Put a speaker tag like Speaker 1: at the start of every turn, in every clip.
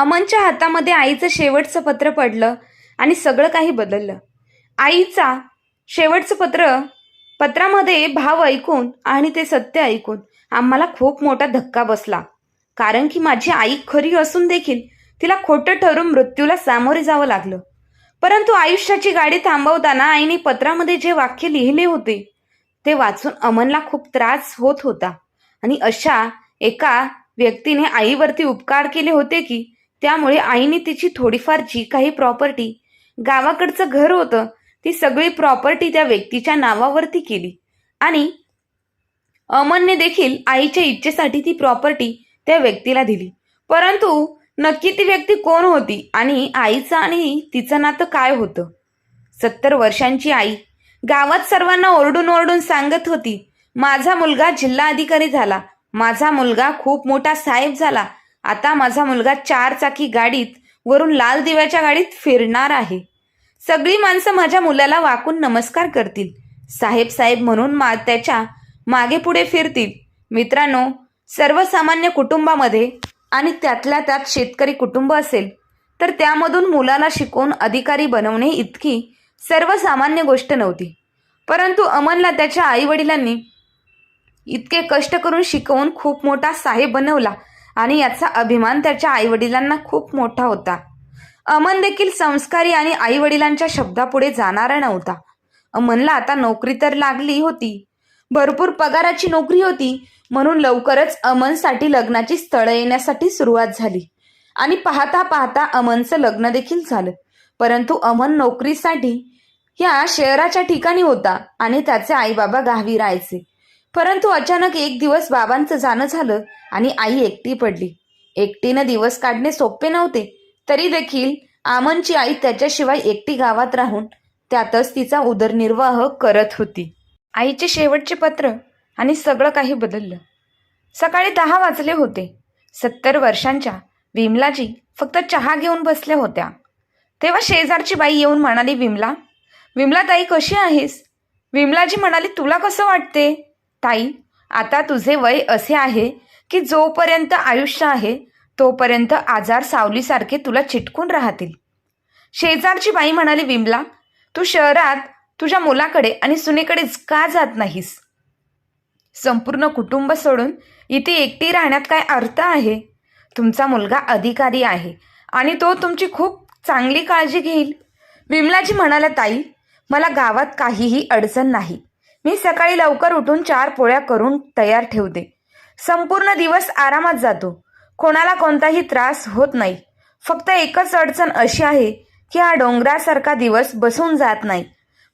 Speaker 1: अमनच्या हातामध्ये आईचं शेवटचं पत्र पडलं आणि सगळं काही बदललं. आईचा शेवटचं पत्र पत्रामध्ये भाव ऐकून आणि ते सत्य ऐकून आम्हाला खूप मोठा धक्का बसला. कारण की माझी आई खरी असून देखील तिला खोटं ठरून मृत्यूला सामोरे जावं लागलं. परंतु आयुष्याची गाडी थांबवताना आईने पत्रामध्ये जे वाक्य लिहिले होते ते वाचून अमनला खूप त्रास होत होता. आणि अशा एका व्यक्तीने आईवरती उपकार केले होते की त्यामुळे आईने तिची थोडीफार जी काही प्रॉपर्टी गावाकडचं घर होतं ती सगळी प्रॉपर्टी त्या व्यक्तीच्या नावावरती केली. आणि अमनने देखील आईच्या इच्छेसाठी ती प्रॉपर्टी त्या व्यक्तीला दिली. परंतु नक्की ती व्यक्ती कोण होती आणि आईचं आणि तिचं नातं काय होतं? सत्तर वर्षांची आई गावात सर्वांना ओरडून ओरडून सांगत होती माझा मुलगा जिल्हा अधिकारी झाला. माझा मुलगा खूप मोठा साहेब झाला. आता माझा मुलगा चार चाकी गाडीत वरून लाल दिव्याच्या गाडीत फिरणार आहे. सगळी माणसं माझ्या मुलाला वाकून नमस्कार करतील. साहेब साहेब म्हणून मा त्याच्यामागे पुढे फिरतील. मित्रांनो सर्वसामान्य कुटुंबामध्ये आणि त्यातल्या त्यात शेतकरी कुटुंब असेल तर त्यामधून मुलाला शिकवून अधिकारी बनवणे इतकी सर्वसामान्य गोष्ट नव्हती. परंतु अमनला त्याच्या आईवडिलांनी इतके कष्ट करून शिकवून खूप मोठा साहेब बनवला. आणि याचा अभिमान त्याच्या आईवडिलांना खूप मोठा होता. अमन देखील संस्कारी आणि आईवडिलांच्या शब्दापुढे जाणारा नव्हता. अमनला आता नोकरी तर लागली होती. भरपूर पगाराची नोकरी होती. म्हणून लवकरच अमनसाठी लग्नाची स्थळं येण्यासाठी सुरुवात झाली. आणि पाहता पाहता अमनचं लग्न देखील झालं. परंतु अमन नोकरीसाठी या शहराच्या ठिकाणी होता आणि त्याचे आईबाबा गावी राहायचे. परंतु अचानक एक दिवस बाबांचं जाणं झालं आणि आई एकटी पडली. एकटीनं दिवस काढणे सोपे नव्हते. तरी देखील आमनची आई त्याच्याशिवाय एकटी गावात राहून त्यातच तिचा उदरनिर्वाह करत होती. आईचे शेवटचे पत्र आणि सगळं काही बदललं. सकाळी दहा वाजले होते. सत्तर वर्षांच्या विमलाजी फक्त चहा घेऊन बसल्या होत्या. तेव्हा शेजारची बाई येऊन म्हणाली विमला विमला ताई कशी आहेस? विमलाजी म्हणाली तुला कसं वाटते? ताई आता तुझे वय असे आहे की जोपर्यंत आयुष्य आहे तोपर्यंत आजार सावलीसारखे तुला चिटकून राहतील. शेजारची बाई म्हणाली विमला तू शहरात तुझ्या मुलाकडे आणि सुनेकडेच का जात नाहीस? संपूर्ण कुटुंब सोडून इथे एकटी राहण्यात काय अर्थ आहे? तुमचा मुलगा अधिकारी आहे आणि तो तुमची खूप चांगली काळजी घेईल. विमलाजी म्हणाला ताई मला गावात काहीही अडचण नाही. मी सकाळी लवकर उठून चार पोळ्या करून तयार ठेवते. संपूर्ण दिवस आरामात जातो. कोणाला कोणताही त्रास होत नाही. फक्त एकच अडचण अशी आहे की हा डोंगरासारखा दिवस बसून जात नाही.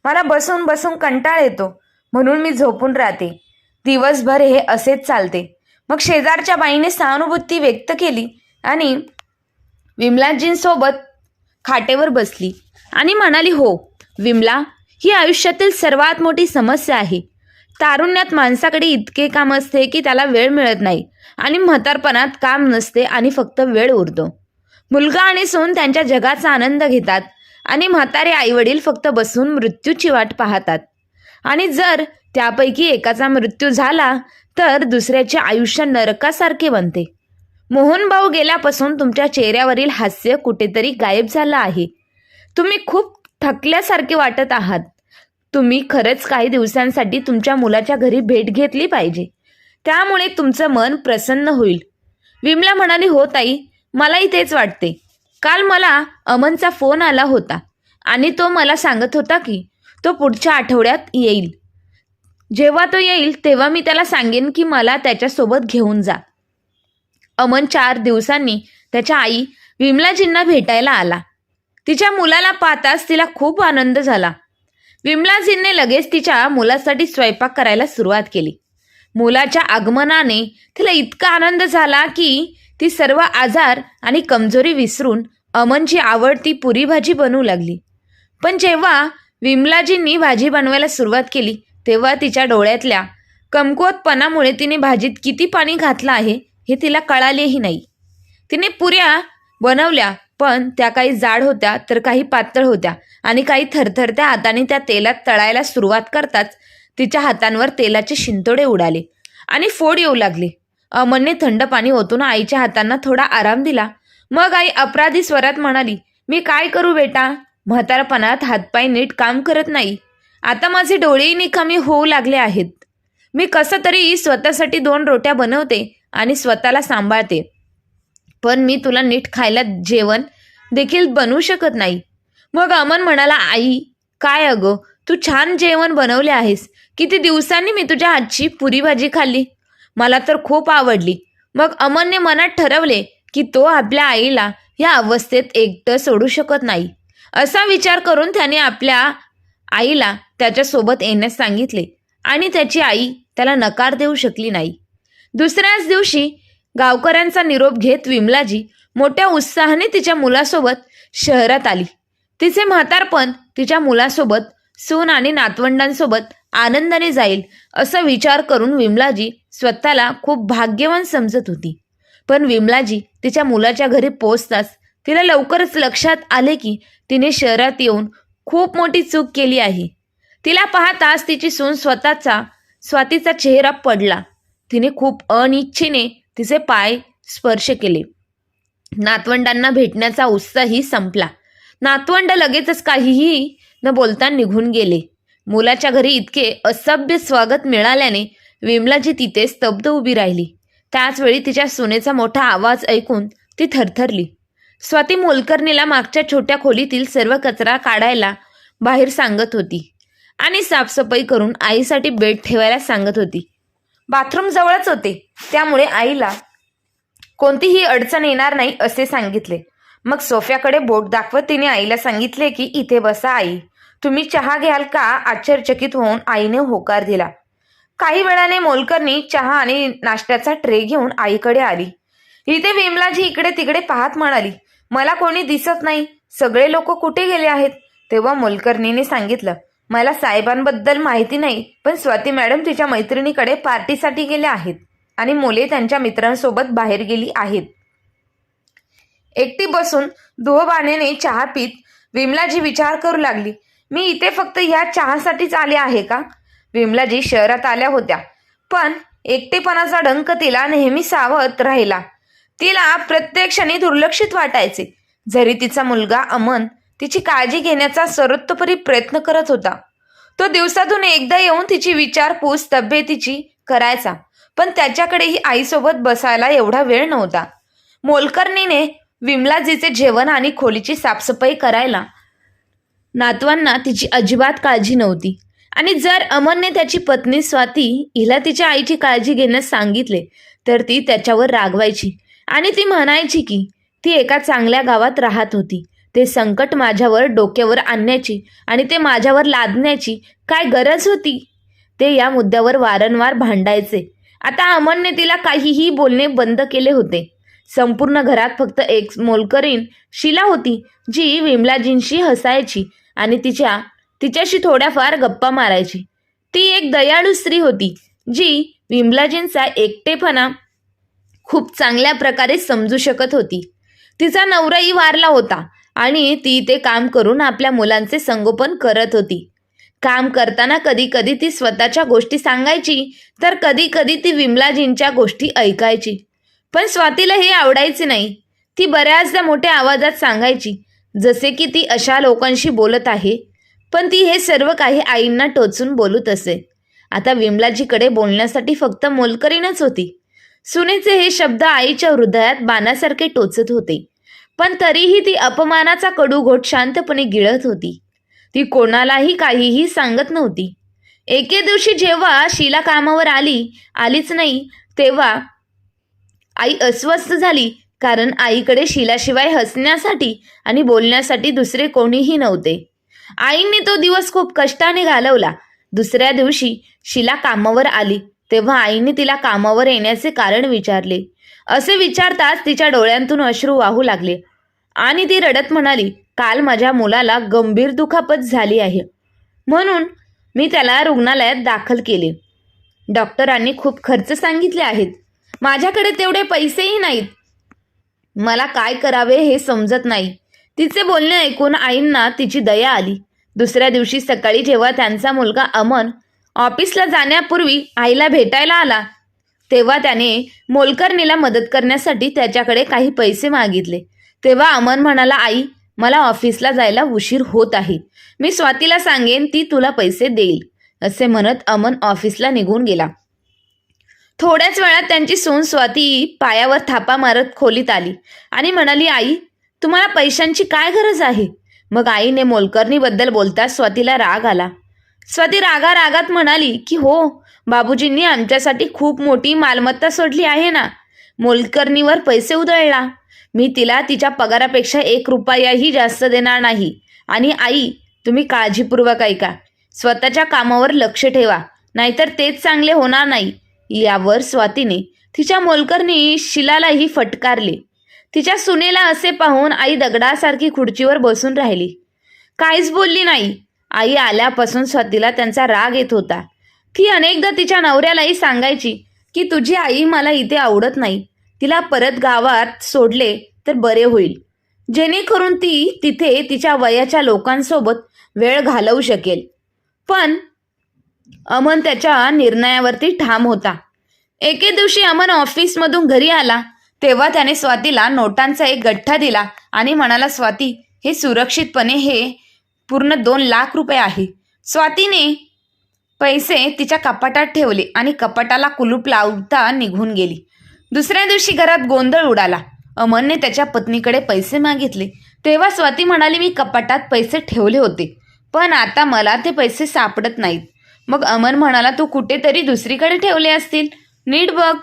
Speaker 1: मला बसून बसून कंटाळ येतो. म्हणून मी झोपून राहते. दिवसभर हे असेच चालते. मग शेजारच्या बाईने सहानुभूती व्यक्त केली आणि विमलाजींसोबत खाटेवर बसली आणि म्हणाली हो विमला ही आयुष्यातील सर्वात मोठी समस्या आहे. तारुण्यात माणसाकडे इतके काम असते की त्याला वेळ मिळत नाही आणि म्हातारपणात काम नसते आणि फक्त वेळ उरतो. मुलगा आणि सून त्यांच्या जगाचा आनंद घेतात आणि म्हातारे आईवडील फक्त बसून मृत्यूची वाट पाहतात. आणि जर त्यापैकी एकाचा मृत्यू झाला तर दुसऱ्याचे आयुष्य नरकासारखे बनते. मोहन भाऊ गेल्यापासून तुमच्या चेहऱ्यावरील हास्य कुठेतरी गायब झालं आहे. तुम्ही खूप थकल्यासारखे वाटत आहात. तुम्ही खरंच काही दिवसांसाठी तुमच्या मुलाच्या घरी भेट घेतली पाहिजे. त्यामुळे तुमचं मन प्रसन्न होईल. विमला म्हणाली हो ताई मलाही तेच वाटते. काल मला अमनचा फोन आला होता आणि तो मला सांगत होता की तो पुढच्या आठवड्यात येईल. जेव्हा तो येईल तेव्हा मी त्याला सांगेन की मला त्याच्यासोबत घेऊन जा. अमन चार दिवसांनी त्याच्या आई विमलाजींना भेटायला आला. तिच्या मुलाला पाहताच तिला खूप आनंद झाला. विमलाजींनी लगेच तिच्या मुलासाठी स्वयंपाक करायला सुरुवात केली. मुलाच्या आगमनाने तिला इतका आनंद झाला की ती सर्व आजार आणि कमजोरी विसरून अमनची आवडती पुरी भाजी बनवू लागली. पण जेव्हा विमलाजींनी भाजी बनवायला सुरुवात केली तेव्हा तिच्या डोळ्यातल्या कमकुवतपणामुळे तिने भाजीत किती पाणी घातलं आहे हे तिला कळालेही नाही. तिने पुऱ्या बनवल्या पण त्या काही जाड होत्या तर काही पातळ होत्या. आणि काही थरथरत्या हाताने त्या तेलात तळायला सुरुवात करताच तिच्या हातांवर तेलाचे शिंतोडे उडाले आणि फोड येऊ लागले. अमनने थंड पाणी ओतून आईच्या हातांना थोडा आराम दिला. मग आई अपराधी स्वरात म्हणाली मी काय करू बेटा? म्हातारपणात हातपाय नीट काम करत नाही. आता माझे डोळेही निकामी होऊ लागले आहेत. मी कसं तरी स्वतःसाठी दोन रोट्या बनवते आणि स्वतःला सांभाळते. पण मी तुला नीट खायला जेवण देखील बनवू शकत नाही. मग अमन म्हणाला आई काय अगं? तू छान जेवण बनवले आहेस. किती दिवसांनी मी तुझ्या हातची पुरी भाजी खाल्ली? मला तर खूप आवडली. मग अमनने मनात ठरवले की तो आपल्या आईला या अवस्थेत एकटं सोडू शकत नाही. असा विचार करून त्याने आपल्या आईला त्याच्यासोबत येण्यास सांगितले आणि त्याची आई त्याला नकार देऊ शकली नाही. दुसऱ्याच दिवशी गावकऱ्यांचा निरोप घेत विमलाजी मोठ्या उत्साहाने तिच्या मुलासोबत शहरात आली. तिचे म्हातारपण तिच्या मुलासोबत सून आणि नातवंडांसोबत आनंदाने जाईल असा विचार करून विमलाजी स्वतःला खूप भाग्यवान समजत होती. पण विमलाजी तिच्या मुलाच्या घरी पोचताच तिला लवकरच लक्षात आले की तिने शहरात येऊन खूप मोठी चूक केली आहे. तिला पाहताच तिची सून स्वतःचा स्वातीचा चेहरा पडला. तिने खूप अनिच्छेने तिचे पाय स्पर्श केले. नातवंडांना भेटण्याचा उत्साहही संपला. नातवंड लगेचच काहीही न बोलता निघून गेले. मुलाच्या घरी इतके असभ्य स्वागत मिळाल्याने विमलाजी तिथे स्तब्ध उभी राहिली. त्याचवेळी तिच्या सुनेचा मोठा आवाज ऐकून ती थरथरली. स्वाती मोलकर्णीला मागच्या छोट्या खोलीतील सर्व कचरा काढायला बाहेर सांगत होती आणि साफसफाई करून आईसाठी बेड ठेवायला सांगत होती. बाथरूम जवळच होते. त्यामुळे आईला कोणतीही अडचण येणार नाही असे सांगितले. मग सोफ्याकडे बोट दाखवत तिने आईला सांगितले की इथे बसा आई. तुम्ही चहा घ्याल का? आश्चर्यचकित होऊन आईने होकार दिला. काही वेळाने मोलकरनी चहा आणि नाश्त्याचा ट्रे घेऊन आईकडे आली. इथे विमलाजी इकडे तिकडे पाहत म्हणाली मला कोणी दिसत नाही. सगळे लोक कुठे गेले आहेत? तेव्हा मोलकर्णीने सांगितलं मला साहेबांबद्दल माहिती नाही पण स्वाती मॅडम तिच्या मैत्रिणीकडे पार्टीसाठी गेल्या आहेत आणि मुले त्यांच्या मित्रांसोबत बाहेर गेली आहेत. एकटी बसून धुवबाण्याने चहा पीत विमलाजी विचार करू लागली मी इथे फक्त ह्या चहासाठीच आले आहे का? विमलाजी शहरात आल्या होत्या पण एकटेपणाचा डंक तिला नेहमी सावध राहिला. तिला प्रत्येक क्षणी दुर्लक्षित वाटायचे. जरी तिचा मुलगा अमन तिची काळजी घेण्याचा सर्वतोपरी प्रयत्न करत होता. तो दिवसातून एकदा येऊन तिची विचारपूस तब्येतीची करायचा. पण त्याच्याकडेही आईसोबत बसायला एवढा वेळ नव्हता. मोलकर्णीने विमलाजीचे जेवण आणि खोलीची साफसफाई करायला नातवांना तिची अजिबात काळजी नव्हती. आणि जर अमनने त्याची पत्नी स्वाती हिला तिच्या आईची काळजी घेण्यास सांगितले तर ती त्याच्यावर रागवायची. आणि ती म्हणायची की ती एका चांगल्या गावात राहत होती. ते संकट माझ्यावर डोक्यावर आणण्याची आणि ते माझ्यावर लादण्याची काय गरज होती? ते या मुद्द्यावर वारंवार भांडायचे. आता अमनने तिला काहीही बोलणे बंद केले होते. संपूर्ण घरात फक्त एक मोलकरीण शिला होती जी विमलाजींशी हसायची आणि तिच्या तिच्याशी थोड्याफार गप्पा मारायची. ती एक दयाळू स्त्री होती जी विमलाजींचा एकटेपणा खूप चांगल्या प्रकारे समजू शकत होती. तिचा नवराही वारला होता. आणि ती ते काम करून आपल्या मुलांचे संगोपन करत होती. काम करताना कधी कधी ती स्वतःच्या गोष्टी सांगायची तर कधी कधी ती विमलाजींच्या गोष्टी ऐकायची. पण स्वातीला हे आवडायचे नाही. ती बऱ्याचदा मोठ्या आवाजात सांगायची जसे की ती अशा लोकांशी बोलत आहे. पण ती हे सर्व काही आईंना टोचून बोलत असे. आता विमलाजीकडे बोलण्यासाठी फक्त मोलकरीनच होती. सुनेचे हे शब्द आईच्या हृदयात बाणासारखे टोचत होते. पण तरीही ती अपमानाचा कडू घोट शांतपणे गिळत होती. ती कोणालाही काहीही सांगत नव्हती. एके दिवशी जेव्हा शिला कामावर आली आलीच नाही तेव्हा आई अस्वस्थ झाली कारण आईकडे शिलाशिवाय हसण्यासाठी आणि बोलण्यासाठी दुसरे कोणीही नव्हते. आईंनी तो दिवस खूप कष्टाने घालवला. दुसऱ्या दिवशी शिला कामावर आली तेव्हा आईने तिला कामावर येण्याचे कारण विचारले. असे विचारताच तिच्या डोळ्यांतून अश्रू वाहू लागले. आणि ती रडत म्हणाली काल माझ्या मुलाला गंभीर दुखापत झाली आहे. म्हणून मी त्याला रुग्णालयात दाखल केले. डॉक्टरांनी खूप खर्च सांगितले आहेत. माझ्याकडे तेवढे पैसेही नाहीत. मला काय करावे हे समजत नाही. तिचे बोलणे ऐकून आईंना तिची दया आली. दुसऱ्या दिवशी सकाळी जेव्हा त्यांचा मुलगा अमन ऑफिसला जाण्यापूर्वी आईला भेटायला आला तेव्हा त्याने मोलकर्णीला मदत करण्यासाठी त्याच्याकडे काही पैसे मागितले. तेव्हा अमन म्हणाला आई मला ऑफिसला जायला उशीर होत आहे. मी स्वातीला सांगेन ती तुला पैसे देईल. असे म्हणत अमन ऑफिसला निघून गेला. थोड्याच वेळात त्यांची सून स्वाती पायावर थापा मारत खोलीत आली आणि म्हणाली आई तुम्हाला पैशांची काय गरज आहे? मग आईने मोलकर्णीबद्दल बोलता स्वातीला राग आला. स्वाती रागा रागात म्हणाली की हो बाबूजींनी आमच्यासाठी खूप मोठी मालमत्ता सोडली आहे ना. मोलकर्णीवर पैसे उधळला. मी तिला तिच्या पगारापेक्षा एक रुपयाही जास्त देणार नाही. आणि आई तुम्ही काळजीपूर्वक ऐका. स्वतःच्या कामावर लक्ष ठेवा. नाहीतर तेच चांगले होणार नाही. यावर स्वातीने तिच्या मोलकर्णी शिलालाही फटकारले. तिच्या सुनेला असे पाहून आई दगडासारखी खुर्चीवर बसून राहिली. काहीच बोलली नाही. आई आल्यापासून स्वातीला त्यांचा राग येत होता. ती अनेकदा तिच्या नवऱ्यालाही सांगायची की तुझी आई मला इथे आवडत नाही. तिला परत गावात सोडले तर बरे होईल. जेणेकरून ती तिथे तिच्या वयाच्या लोकांसोबत वेळ घालवू शकेल. पण अमन त्याच्या निर्णयावरती ठाम होता. एके दिवशी अमन ऑफिसमधून घरी आला. तेव्हा त्याने स्वातीला नोटांचा एक गठ्ठा दिला आणि म्हणाला स्वाती हे सुरक्षितपणे हे पूर्ण दोन लाख रुपये आहे. स्वातीने पैसे तिच्या कपाटात ठेवले आणि कपाटाला कुलूप लावता निघून गेली. दुसऱ्या दिवशी घरात गोंधळ उडाला. अमनने त्याच्या पत्नीकडे पैसे मागितले. तेव्हा स्वाती म्हणाली मी कपाटात पैसे ठेवले होते पण आता मला ते पैसे सापडत नाहीत. मग अमन म्हणाला तू कुठेतरी दुसरीकडे ठेवले असतील. नीट बघ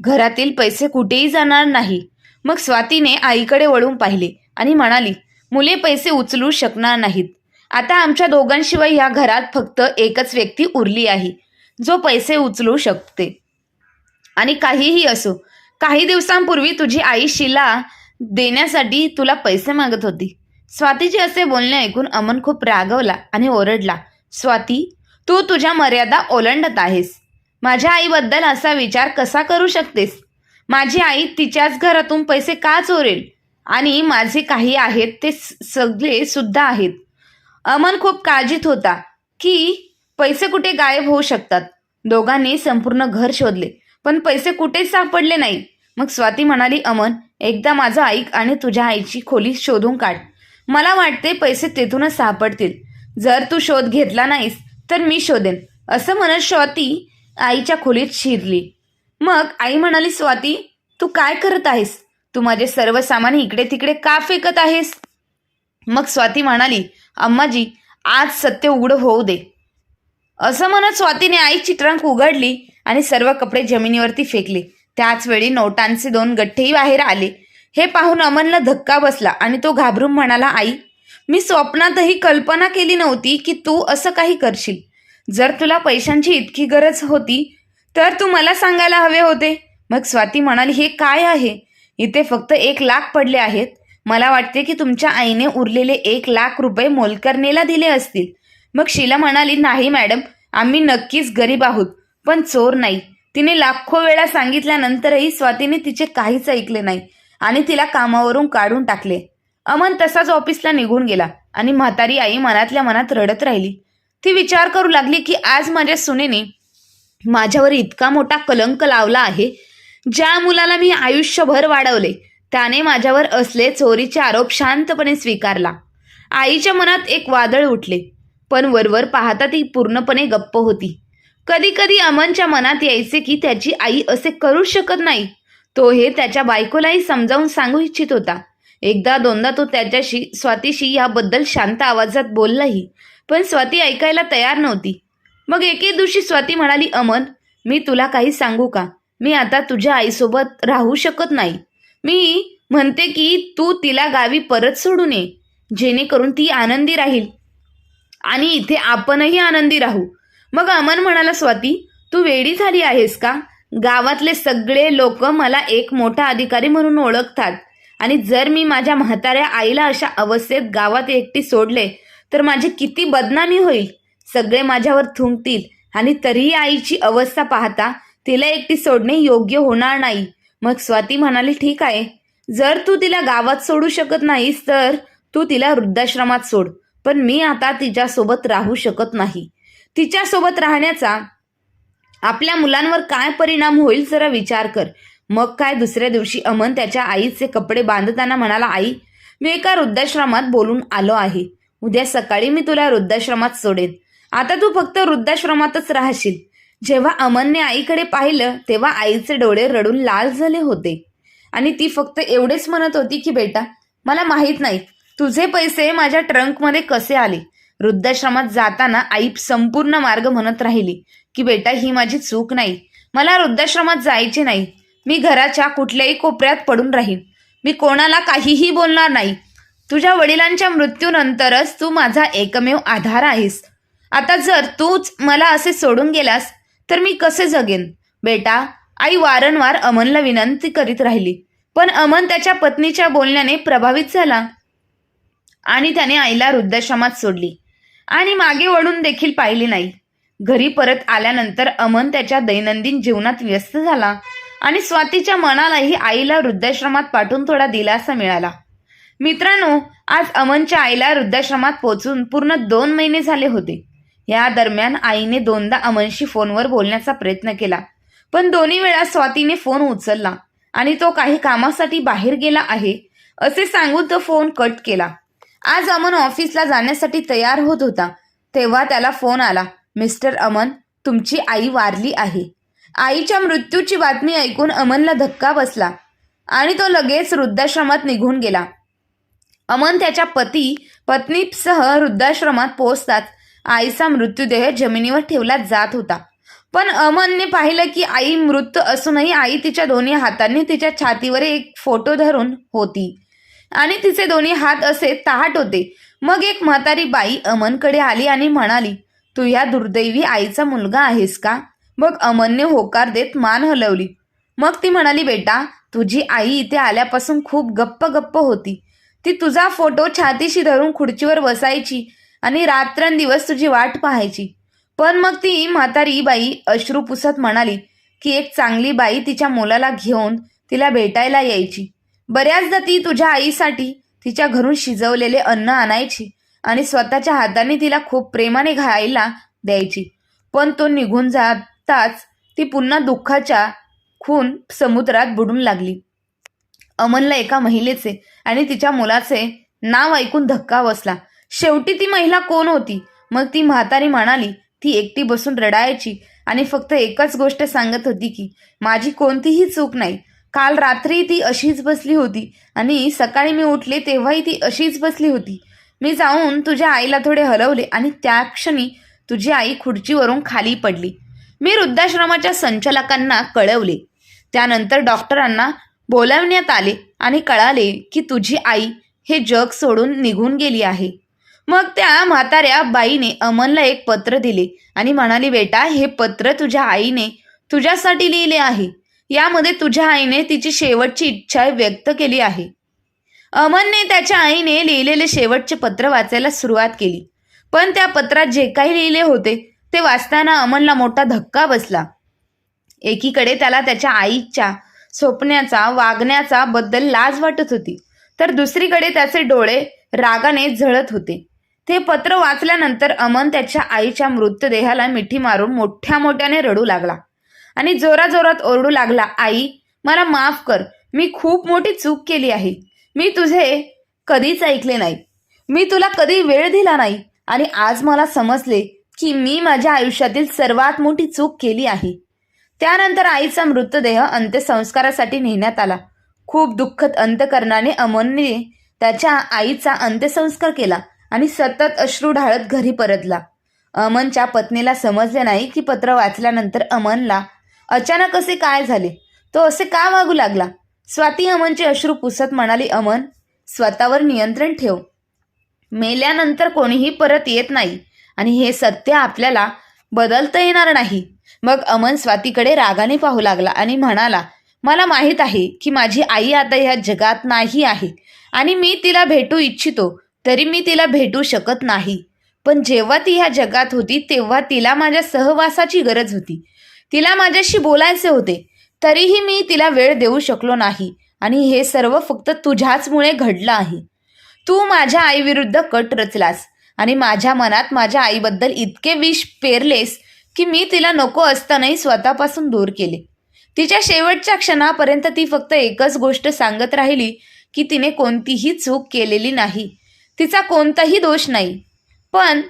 Speaker 1: घरातील पैसे कुठेही जाणार नाही. मग स्वातीने आईकडे वळून पाहिले आणि म्हणाली मुले पैसे उचलू शकणार नाहीत. आता आमच्या दोघांशिवाय या घरात फक्त एकच व्यक्ती उरली आहे जो पैसे उचलू शकते. आणि काहीही असो काही दिवसांपूर्वी तुझी आई शिला देण्यासाठी तुला पैसे मागत होती. स्वातीचे असे बोलणे ऐकून अमन खूप रागवला आणि ओरडला स्वाती तू तुझ्या मर्यादा ओलांडत आहेस. माझ्या आईबद्दल असा विचार कसा करू शकतेस? माझी आई तिच्याच घरातून पैसे का चोरेल? आणि माझे काही आहेत ते स- सगळे सुद्धा आहेत. अमन खूप काळजीत होता की पैसे कुठे गायब होऊ शकतात. दोघांनी संपूर्ण घर शोधले पण पैसे कुठेच सापडले नाही. मग स्वाती म्हणाली अमन एकदा माझं ऐक आणि तुझ्या आईची खोली शोधून काढ. मला वाटते पैसे तेथूनच सापडतील. जर तू शोध घेतला नाहीस तर मी शोधेन असं म्हणत स्वाती आईच्या खोलीत शिरली. मग आई म्हणाली स्वाती तू काय करत आहेस? तू माझे सर्व सामान इकडे तिकडे का फेकत आहेस? मग स्वाती म्हणाली अम्माजी आज सत्य उघडं होऊ दे. असं म्हणत स्वातीने आईची ट्रंक उघडली आणि सर्व कपडे जमिनीवरती फेकले. त्याच वेळी नोटांचे दोन गठ्ठेही बाहेर आले. हे पाहून अमनला धक्का बसला आणि तो घाबरून म्हणाला आई मी स्वप्नातही कल्पना केली नव्हती की तू असं काही करशील. जर तुला पैशांची इतकी गरज होती तर तू मला सांगायला हवे होते. मग स्वाती म्हणाली हे काय आहे? इथे फक्त एक लाख पडले आहेत. मला वाटते की तुमच्या आईने उरलेले एक लाख रुपये मोलकर्णीला दिले असतील. मग शीला म्हणाली नाही मॅडम आम्ही नक्कीच गरीब आहोत पण चोर नाही. तिने लाखो वेळा सांगितल्यानंतरही स्वातीने तिचे काहीच ऐकले नाही आणि तिला कामावरून काढून टाकले. अमन तसाच ऑफिसला निघून गेला आणि म्हातारी आई मनातल्या मनात रडत राहिली. ती विचार करू लागली की आज माझ्या सुनेने माझ्यावर इतका मोठा कलंक लावला आहे ज्या मुलाला मी आयुष्यभर वाढवले. त्याने माझ्यावर असले चोरीचे आरोप शांतपणे स्वीकारला. आईच्या मनात एक वादळ उठले पण वरवर पाहता ती पूर्णपणे गप्प होती. कधी कधी अमनच्या मनात यायचे की त्याची आई असे करू शकत नाही. तो हे त्याच्या बायकोलाही समजावून सांगू इच्छित होता. एकदा दोनदा तो त्याच्याशी स्वातीशी याबद्दल शांत आवाजात बोललाही पण स्वाती ऐकायला तयार नव्हती. मग एके दिवशी स्वाती म्हणाली अमन मी तुला काही सांगू का? मी आता तुझ्या आईसोबत राहू शकत नाही. मी म्हणते की तू तिला गावी परत सोडून ये जेणेकरून ती आनंदी राहील. आणि इथे आपणही आनंदी राहू. मग अमन म्हणाला स्वाती तू वेडी झाली आहेस का? गावातले सगळे लोक मला एक मोठा अधिकारी म्हणून ओळखतात. आणि जर मी माझ्या म्हाताऱ्या आईला अशा अवस्थेत गावात एकटी सोडले तर माझी किती बदनामी होईल. सगळे माझ्यावर थुंकतील आणि तरीही आईची अवस्था पाहता तिला एकटी सोडणे योग्य होणार नाही. मग स्वाती म्हणाली ठीक आहे. जर तू तिला गावात सोडू शकत नाहीस तर तू तिला वृद्धाश्रमात सोड. पण मी आता तिच्यासोबत राहू शकत नाही. तिच्यासोबत राहण्याचा आपल्या मुलांवर काय परिणाम होईल जरा विचार कर. मग काय दुसऱ्या दिवशी अमन त्याच्या आईचे कपडे बांधताना म्हणाला आई मी एका वृद्धाश्रमात बोलून आलो आहे. उद्या सकाळी मी तुला वृद्धाश्रमात सोडेन. आता तू फक्त वृद्धाश्रमातच राहशील. जेव्हा अमनने आईकडे पाहिलं तेव्हा आईचे डोळे रडून लाल झाले होते. आणि ती फक्त एवढेच म्हणत होती की बेटा मला माहीत नाही तुझे पैसे माझ्या ट्रंकमध्ये कसे आले? वृद्धाश्रमात जाताना आई संपूर्ण मार्ग म्हणत राहिली की बेटा ही माझी चूक नाही. मला वृद्धाश्रमात जायचे नाही. मी घराच्या कुठल्याही कोपऱ्यात पडून राहीन. मी कोणाला काहीही बोलणार नाही. तुझ्या वडिलांच्या मृत्यूनंतरच तू माझा एकमेव आधार आहेस. आता जर तूच मला असे सोडून गेलास तर मी कसे जगेन? बेटा आई वारंवार अमनला विनंती करीत राहिली. पण अमन त्याच्या पत्नीच्या बोलण्याने प्रभावित झाला आणि त्याने आईला वृद्धाश्रमात सोडली. आणि मागे वळून देखील पाहिले नाही. घरी परत आल्यानंतर अमन त्याच्या दैनंदिन जीवनात व्यस्त झाला आणि स्वातीच्या मनालाही आईला वृद्धाश्रमात पाठवून थोडा दिलासा मिळाला. मित्रांनो आज अमनच्या आईला वृद्धाश्रमात पोचून पूर्ण दोन महिने झाले होते. या दरम्यान आईने दोनदा अमनशी फोनवर बोलण्याचा प्रयत्न केला. पण दोन्ही वेळा स्वातीने फोन उचलला आणि तो काही कामासाठी बाहेर गेला आहे असे सांगून तो फोन कट केला. आज अमन ऑफिसला जाण्यासाठी तयार होत होता तेव्हा त्याला फोन आला मिस्टर अमन तुमची आई वारली आहे. आईच्या मृत्यूची बातमी ऐकून अमनला धक्का बसला आणि तो लगेच वृद्धाश्रमात निघून गेला. अमन त्याच्या पती पत्नीसह वृद्धाश्रमात पोहोचताच आईचा मृत्यूदेह जमिनीवर ठेवला जात होता. पण अमनने पाहिलं की आई मृत असूनही आई तिच्या दोन्ही हातांनी तिच्या छातीवर एक फोटो धरून होती. आणि तिचे दोन्ही हात असे तहाट होते. मग एक म्हातारी बाई अमनकडे आली आणि म्हणाली तू ह्या दुर्दैवी आईचा मुलगा आहेस का? मग अमनने होकार देत मान हलवली. मग ती म्हणाली बेटा तुझी आई इथे आल्यापासून खूप गप्प गप्प होती. ती तुझा फोटो छातीशी धरून खुर्चीवर बसायची. आणि रात्रंदिवस तुझी वाट पाहायची. पण मग ती म्हातारी बाई अश्रू पुसत म्हणाली की एक चांगली बाई तिच्या मुलाला घेऊन तिला भेटायला यायची. बऱ्याचदा ती तुझ्या आईसाठी तिच्या घरून शिजवलेले अन्न आणायची आणि स्वतःच्या हाताने तिला खूप प्रेमाने खायला द्यायची. पण तो निघून जाताच ती पुन्हा दुःखाच्या खून समुद्रात बुडून लागली. अमनला एका महिलेचे आणि तिच्या मुलाचे नाव ऐकून धक्का बसला. शेवटी ती महिला कोण होती? मग ती म्हातारी म्हणाली ती एकटी बसून रडायची आणि फक्त एकच गोष्ट सांगत होती की माझी कोणतीही चूक नाही. काल रात्री ती अशीच बसली होती आणि सकाळी मी उठले तेव्हाही ती अशीच बसली होती. मी जाऊन तुझ्या आईला थोडे हलवले आणि त्या क्षणी तुझी आई खुर्चीवरून खाली पडली. मी वृद्धाश्रमाच्या संचालकांना कळवले. त्यानंतर डॉक्टरांना बोलावण्यात आले आणि कळाले की तुझी आई हे जग सोडून निघून गेली आहे. मग त्या म्हाताऱ्या बाईने अमनला एक पत्र दिले आणि म्हणाली बेटा हे पत्र तुझ्या आईने तुझ्यासाठी लिहिले आहे. यामध्ये तुझ्या आईने तिची शेवटची इच्छा व्यक्त केली आहे. अमनने त्याच्या आईने लिहिलेले शेवटचे पत्र वाचायला सुरुवात केली. पण त्या पत्रात जे काही लिहिले होते ते वाचताना अमनला मोठा धक्का बसला. एकीकडे त्याला त्याच्या आईच्या स्वप्नाचा वागण्याचा बद्दल लाज वाटत होती. तर दुसरीकडे त्याचे डोळे रागाने झळत होते. ते पत्र वाचल्यानंतर अमन त्याच्या आईच्या मृतदेहाला मिठी मारून मोठ्या मोठ्याने रडू लागला. आणि जोराजोरात ओरडू लागला आई मला माफ कर. मी खूप मोठी चूक केली आहे. मी तुझे कधीच ऐकले नाही. मी तुला कधी वेळ दिला नाही. आणि आज मला समजले की मी माझ्या आयुष्यातील सर्वात मोठी चूक केली आहे. त्यानंतर आईचा मृतदेह अंत्यसंस्कारासाठी नेण्यात आला. खूप दुःखद अंतकरणाने अमनने त्याच्या आईचा अंत्यसंस्कार केला. आणि सतत अश्रू ढाळत घरी परतला. अमनच्या पत्नीला समजले नाही की पत्र वाचल्यानंतर अमनला अचानक असे काय झाले? तो असे का वागू लागला? स्वाती अमनचे अश्रू पुसत म्हणाली अमन स्वतःवर नियंत्रण ठेव. मेल्यानंतर कोणीही परत येत नाही आणि हे सत्य आपल्याला बदलता येणार नाही. मग अमन स्वातीकडे रागाने पाहू लागला आणि म्हणाला मला माहीत आहे की माझी आई आता ह्या जगात नाही आहे आणि मी तिला भेटू इच्छितो. तरी मी तिला भेटू शकत नाही. पण जेव्हा ती ह्या जगात होती तेव्हा तिला माझ्या सहवासाची गरज होती. तिला माझ्याशी बोलायचे होते. तरीही मी तिला वेळ देऊ शकलो नाही. आणि हे सर्व फक्त तुझ्याचमुळे घडलं आहे. तू माझ्या आईविरुद्ध कट रचलास. आणि माझ्या मनात माझ्या आईबद्दल इतके विष पेरलेस की मी तिला नको असतानाही स्वतःपासून दूर केले. तिच्या शेवटच्या क्षणापर्यंत ती फक्त एकच गोष्ट सांगत राहिली की तिने कोणतीही चूक केलेली नाही. तिचा कोणताही दोष नाही. पण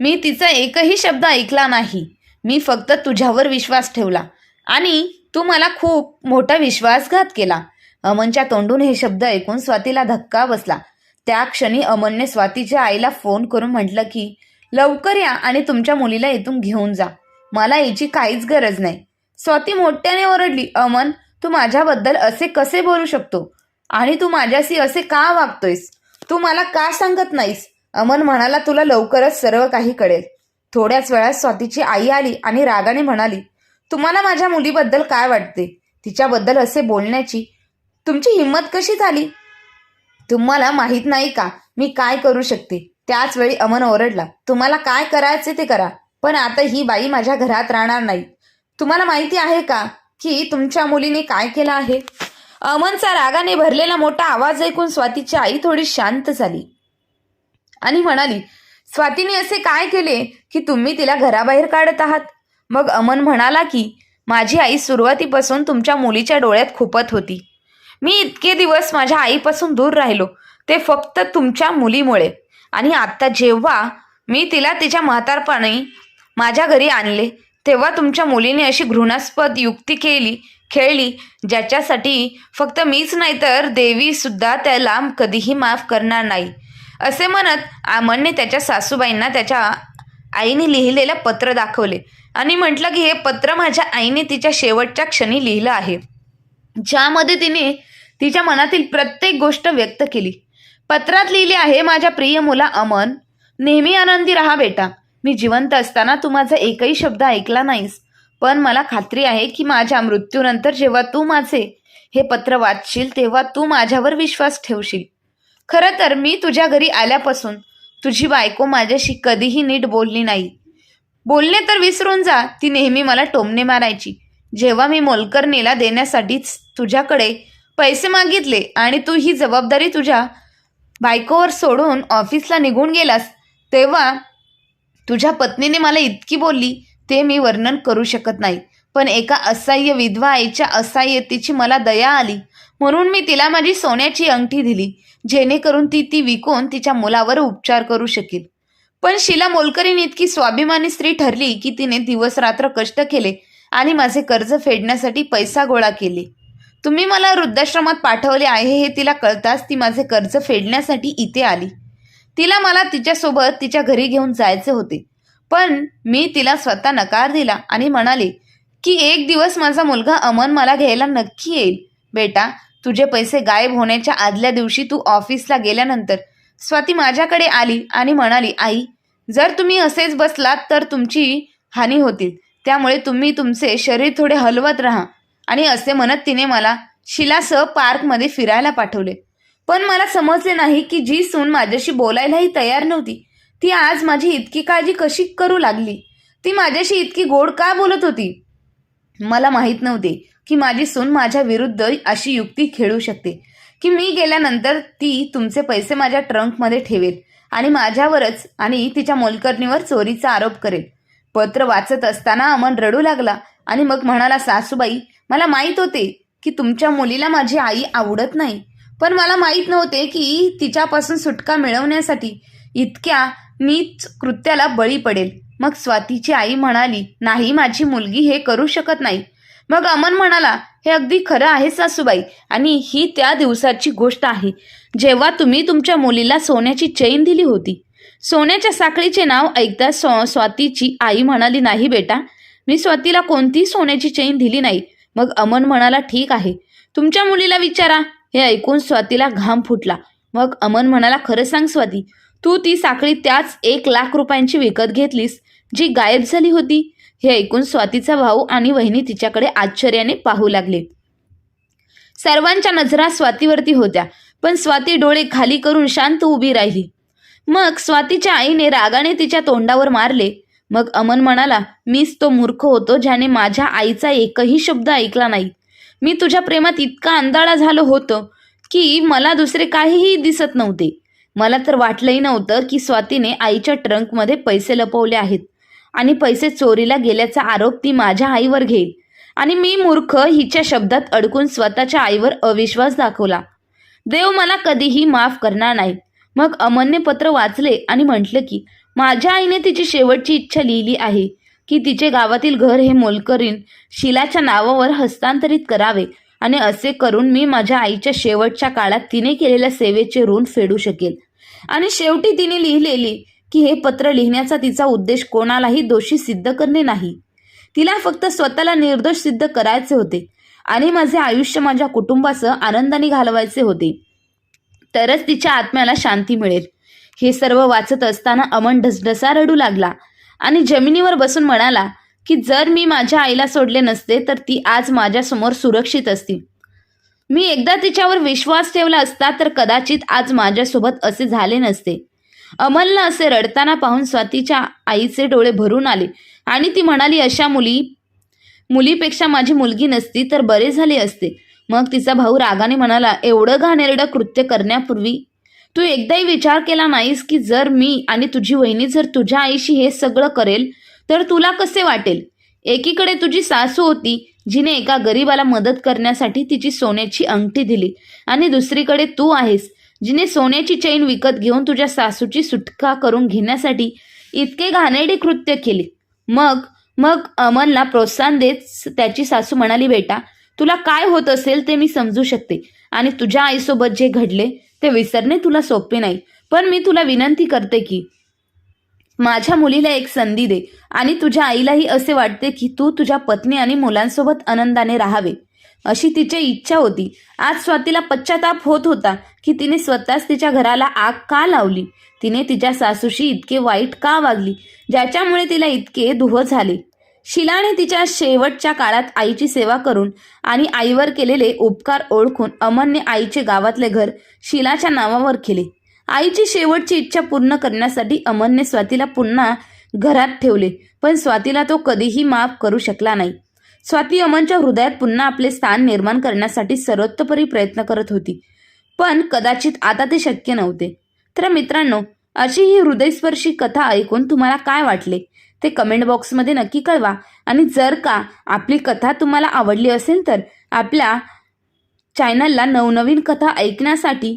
Speaker 1: मी तिचा एकही शब्द ऐकला नाही. मी फक्त तुझ्यावर विश्वास ठेवला. आणि तू मला खूप मोठा विश्वासघात केला. अमनच्या तोंडून हे शब्द ऐकून स्वातीला धक्का बसला. त्या क्षणी अमनने स्वातीच्या आईला फोन करून म्हटलं की लवकर या आणि तुमच्या मुलीला इथून घेऊन जा. मला याची काहीच गरज नाही. स्वाती मोठ्याने ओरडली अमन तू माझ्याबद्दल असे कसे बोलू शकतो? आणि तू माझ्याशी असे का वागतोयस? तू मला का सांगत नाहीस? अमन म्हणाला तुला लवकरच सर्व काही कळेल. थोड्याच वेळात स्वातीची आई आली आणि रागाने म्हणाली तुम्हाला माझ्या मुलीबद्दल काय वाटते? तिच्याबद्दल असे बोलण्याची तुमची हिंमत कशी झाली? तुम्हाला माहीत नाही का? मी काय करू शकते? त्याच वेळी अमन ओरडला तुम्हाला काय करायचे ते करा पण आता ही बाई माझ्या घरात राहणार नाही. तुम्हाला माहिती आहे का की तुमच्या मुलीने काय केलं आहे? अमनचा रागाने भरलेला मोठा आवाज ऐकून स्वातीची आई थोडी शांत झाली. आणि म्हणाली स्वातीने असे काय केले की तुम्ही तिला घराबाहेर काढत आहात? मग अमन म्हणाला की माझी आई सुरुवातीपासून तुमच्या मुलीच्या डोळ्यात खुपत होती. मी इतके दिवस माझ्या आईपासून दूर राहिलो ते फक्त तुमच्या मुलीमुळे. आणि आत्ता जेव्हा मी तिला तिच्या म्हातारपणे माझ्या घरी आणले तेव्हा तुमच्या मुलीने अशी घृणास्पद युक्ती केली खेळली. ज्याच्यासाठी फक्त मीच नाही तर देवीसुद्धा त्याला कधीही माफ करणार नाही. असे म्हणत अमनने त्याच्या सासूबाईंना त्याच्या आईने लिहिलेलं पत्र दाखवले. आणि म्हटलं की हे पत्र माझ्या आईने तिच्या शेवटच्या क्षणी लिहिलं आहे. ज्यामध्ये तिने तिच्या मनातील प्रत्येक गोष्ट व्यक्त केली. पत्रात लिहिले आहे माझ्या प्रिय मुला अमन नेहमी आनंदी राहा बेटा. मी जिवंत असताना तू माझा एकही शब्द ऐकला नाहीस. पण मला खात्री आहे की माझ्या मृत्यूनंतर जेव्हा तू माझे हे पत्र वाचशील तेव्हा तू माझ्यावर विश्वास ठेवशील. खरं तर मी तुझ्या घरी आल्यापासून तुझी बायको माझ्याशी कधीही नीट बोलली नाही. बोलणे तर विसरून जा ती नेहमी मला टोमणे मारायची. जेव्हा मी मोलकरणीला देण्यासाठीच तुझ्याकडे पैसे मागितले आणि तू ही जबाबदारी तुझ्या बायकोवर सोडून ऑफिसला निघून गेलास तेव्हा तुझ्या पत्नीने मला इतकी बोलली ते मी वर्णन करू शकत नाही. पण एका असह्य विधवा आईच्या असहाय्यतेची मला दया आली. म्हणून मी तिला माझी सोन्याची अंगठी दिली जेणेकरून ती ती विकून तिच्या मुलावर उपचार करू शकेल. पण शिला मोलकरीन इतकी स्वाभिमानी स्त्री ठरली की तिने दिवस रात्र कष्ट केले आणि माझे कर्ज फेडण्यासाठी पैसा गोळा केले. तुम्ही मला वृद्धाश्रमात पाठवले आहे हे तिला कळताच ती माझे कर्ज फेडण्यासाठी इथे आली. तिला मला तिच्यासोबत तिच्या घरी घेऊन जायचे होते. पण मी तिला स्वतः नकार दिला आणि म्हणाले की एक दिवस माझा मुलगा अमन मला घ्यायला नक्की येईल. बेटा तुझे पैसे गायब होण्याच्या आदल्या दिवशी तू ऑफिसला गेल्यानंतर स्वाती माझ्याकडे आली आणि म्हणाली आई जर तुम्ही असेच बसलात तर तुमची हानी होतील. त्यामुळे तुम्ही तुमचे शरीर थोडे हलवत राहा. आणि असे म्हणत तिने मला शिलासह पार्कमध्ये फिरायला पाठवले. पण मला समजले नाही की जी सून माझ्याशी बोलायलाही तयार नव्हती. ती आज माझी इतकी काळजी कशी करू लागली? ती माझ्याशी इतकी गोड का बोलत होती? मला माहीत नव्हते की माझी सून माझ्या विरुद्ध अशी युक्ती खेळू शकते की मी गेल्यानंतर ती तुमचे पैसे माझ्या ट्रंकमध्ये ठेवेल आणि माझ्यावरच आणि तिच्या मोलकर्णीवर चोरीचा आरोप करेल. पत्र वाचत असताना अमन रडू लागला आणि मग म्हणाला सासूबाई मला माहीत होते की तुमच्या मुलीला माझी आई आवडत नाही पण मला माहीत नव्हते की तिच्यापासून सुटका मिळवण्यासाठी इतक्या मीच कृत्याला बळी पडेल. मग स्वातीची आई म्हणाली नाही माझी मुलगी हे करू शकत नाही. मग अमन म्हणाला हे अगदी खरं आहे सासूबाई आणि ही त्या दिवसाची गोष्ट आहे. जेव्हा तुम्ही तुमच्या मुलीला सोन्याची चैन दिली होती. सोन्याच्या साखळीचे नाव ऐकता स्व स्वातीची आई म्हणाली नाही बेटा मी स्वातीला कोणतीही सोन्याची चैन दिली नाही. मग अमन म्हणाला ठीक आहे. तुमच्या मुलीला विचारा. हे ऐकून स्वातीला घाम फुटला. मग अमन म्हणाला खरं सांग स्वाती तू ती साखळी त्याच एक लाख रुपयांची विकत घेतलीस जी गायब झाली होती. हे ऐकून स्वातीचा भाऊ आणि वहिनी तिच्याकडे आश्चर्याने पाहू लागले. सर्वांच्या नजरा स्वातीवरती होत्या पण स्वाती डोळे खाली करून शांत उभी राहिली. मग स्वातीच्या आईने रागाने तिच्या तोंडावर मारले. मग अमन म्हणाला मीच तो मूर्ख होतो ज्याने माझ्या आईचा एकही शब्द ऐकला नाही. मी तुझ्या प्रेमात इतका अंधाळा झालो होतो की मला दुसरे काहीही दिसत नव्हते. मला तर वाटलंही नव्हतं की स्वातीने आईच्या ट्रंकमध्ये पैसे लपवले आहेत आणि पैसे चोरीला गेल्याचा आरोप ती माझ्या आईवर घेईल. आणि मी मूर्ख हिच्या शब्दात अडकून स्वतःच्या आईवर अविश्वास दाखवला. देव मला कधीही माफ करणार नाही. मग अमनने पत्र वाचले आणि म्हटलं की माझ्या आईने तिची शेवटची इच्छा लिहिली आहे की तिचे गावातील घर हे मोलकरीन शिलाच्या नावावर हस्तांतरित करावे आणि असे करून मी माझ्या आईच्या शेवटच्या काळात तिने केलेल्या सेवेचे ऋण फेडू शकेल. आणि शेवटी तिने लिहिलेली की हे पत्र लिहिण्याचा तिचा उद्देश कोणालाही दोषी सिद्ध करणे नाही. तिला फक्त स्वतःला निर्दोष सिद्ध करायचे होते आणि माझे आयुष्य माझ्या कुटुंबासह आनंदाने घालवायचे होते. तरच तिच्या आत्म्याला शांती मिळेल. हे सर्व वाचत असताना अमन ढसढसा रडू लागला आणि जमिनीवर बसून म्हणाला की जर मी माझ्या आईला सोडले नसते तर ती आज माझ्यासमोर सुरक्षित असती. मी एकदा तिच्यावर विश्वास ठेवला असता तर कदाचित आज माझ्यासोबत असे झाले नसते. अमलला असे रडताना पाहून स्वातीच्या आईचे डोळे भरून आले आणि ती म्हणाली अशा मुली मुलीपेक्षा माझी मुलगी नसती तर बरे झाले असते मग तिचा भाऊ रागाने म्हणाला एवढं घाणेरडं कृत्य करण्यापूर्वी तू एकदाही विचार केला नाहीस की जर मी आणि तुझी वहिनी जर तुझ्या आईशी हे सगळं करेल तर तुला कसे वाटेल? एकीकडे तुझी सासू होती जिने एका गरीबाला मदत करण्यासाठी तिची सोन्याची अंगठी दिली. आणि दुसरीकडे तू आहेस. जिने सोन्याची चैन विकत घेऊन तुझ्या सासूची सुटका करून घेण्यासाठी इतके घाणेरडी कृत्य केले. मग मग अमनला प्रोत्साहन देत त्याची सासू म्हणाली बेटा तुला काय होत असेल ते मी समजू शकते. आणि तुझ्या आईसोबत जे घडले ते विसरणे तुला सोपे नाही. पण मी तुला विनंती करते की माझ्या मुलीला एक संधी दे आणि तुझ्या आईलाही असे वाटते की तू तुझ्या पत्नी आणि मुलांसोबत आनंदाने राहावे. अशी तिची इच्छा होती. आज स्वातीला पश्चाताप होत होता की तिने स्वतःच तिच्या घराला आग का लावली? तिने तिच्या सासूशी इतके वाईट का वागली? ज्याच्यामुळे तिला इतके दुह झाले? शिलाने तिच्या शेवटच्या काळात आईची सेवा करून आणि आईवर केलेले उपकार ओळखून अमनने आईचे गावातले घर शिलाच्या नावावर केले. आईची शेवटची इच्छा पूर्ण करण्यासाठी अमनने स्वातीला पुन्हा घरात ठेवले पण स्वातीला तो कधीही माफ करू शकला नाही. स्वाती अमनच्या हृदयात पुन्हा आपले स्थान निर्माण करण्यासाठी सर्वोत्तपरी प्रयत्न करत होती पण कदाचित आता ते शक्य नव्हते. तर मित्रांनो अशी ही हृदयस्पर्शी कथा ऐकून तुम्हाला काय वाटले? ते कमेंट बॉक्समध्ये नक्की कळवा. आणि जर का आपली कथा तुम्हाला आवडली असेल तर आपल्या चॅनलला नवनवीन कथा ऐकण्यासाठी